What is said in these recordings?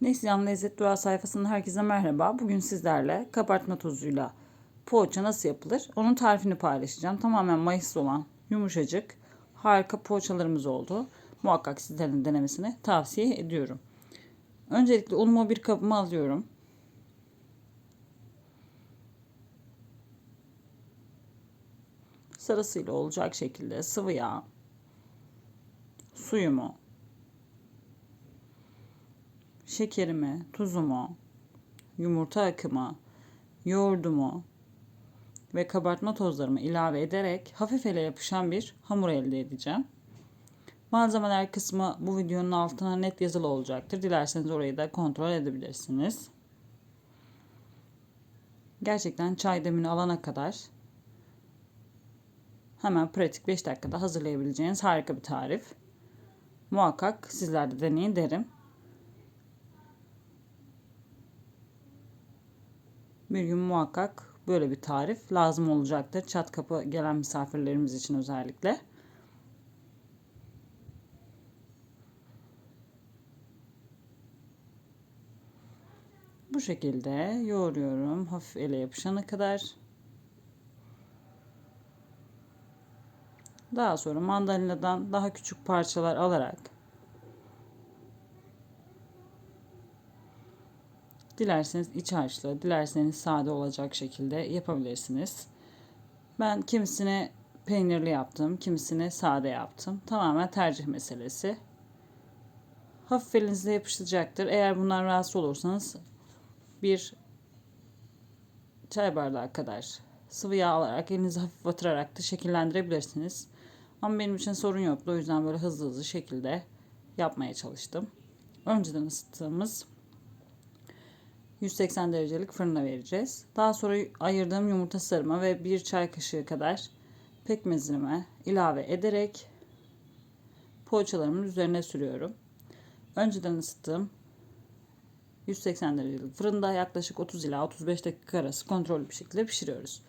Neslihan Lezzet Durağı sayfasının herkese merhaba. Bugün sizlerle kabartma tozuyla poğaça nasıl yapılır? Onun tarifini paylaşacağım. Tamamen mayıslı olan yumuşacık harika poğaçalarımız oldu. Muhakkak sizlerin denemesini tavsiye ediyorum. Öncelikle unumu bir kabıma alıyorum. Sırasıyla olacak şekilde sıvı yağ, suyumu, şekerimi, tuzumu, yumurta akımı, yoğurdumu ve kabartma tozlarımı ilave ederek hafif ele yapışan bir hamur elde edeceğim. Malzemeler kısmı bu videonun altına net yazılı olacaktır. Dilerseniz orayı da kontrol edebilirsiniz. Gerçekten çay demini alana kadar hemen pratik 5 dakikada hazırlayabileceğiniz harika bir tarif. Muhakkak sizler de deneyin derim. Bir gün muhakkak böyle bir tarif lazım olacaktır. Çat kapı gelen misafirlerimiz için özellikle. Bu şekilde yoğuruyorum hafif ele yapışana kadar. Daha sonra mandalinadan daha küçük parçalar alarak Dilerseniz iç harçlı, dilerseniz sade olacak şekilde yapabilirsiniz. Ben kimisini peynirli yaptım, kimisini sade yaptım. Tamamen tercih meselesi. Hafif elinizde yapışacaktır. Eğer bundan rahatsız olursanız bir çay bardağı kadar sıvı yağ alarak elinizi hafif batırarak da şekillendirebilirsiniz. Ama benim için sorun yoktu. O yüzden böyle hızlı hızlı şekilde yapmaya çalıştım. Önceden ısıttığımız 180 derecelik fırına vereceğiz. Daha sonra ayırdığım yumurta sarımı ve bir çay kaşığı kadar pekmezimi ilave ederek poğaçalarımın üzerine sürüyorum. Önceden ısıttığım 180 derecelik fırında yaklaşık 30 ila 35 dakika arası kontrollü bir şekilde pişiriyoruz.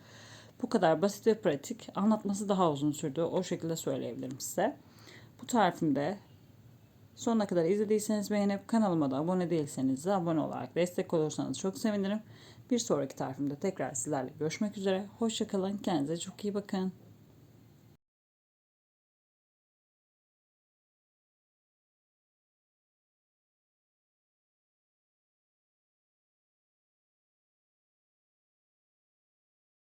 Bu kadar basit ve pratik. Anlatması daha uzun sürdü. O şekilde söyleyebilirim size. Bu tarifimde Sonuna kadar izlediyseniz beğenip kanalıma da abone değilseniz de abone olarak destek olursanız çok sevinirim. Bir sonraki tarifimde tekrar sizlerle görüşmek üzere. Hoşçakalın. Kendinize çok iyi bakın.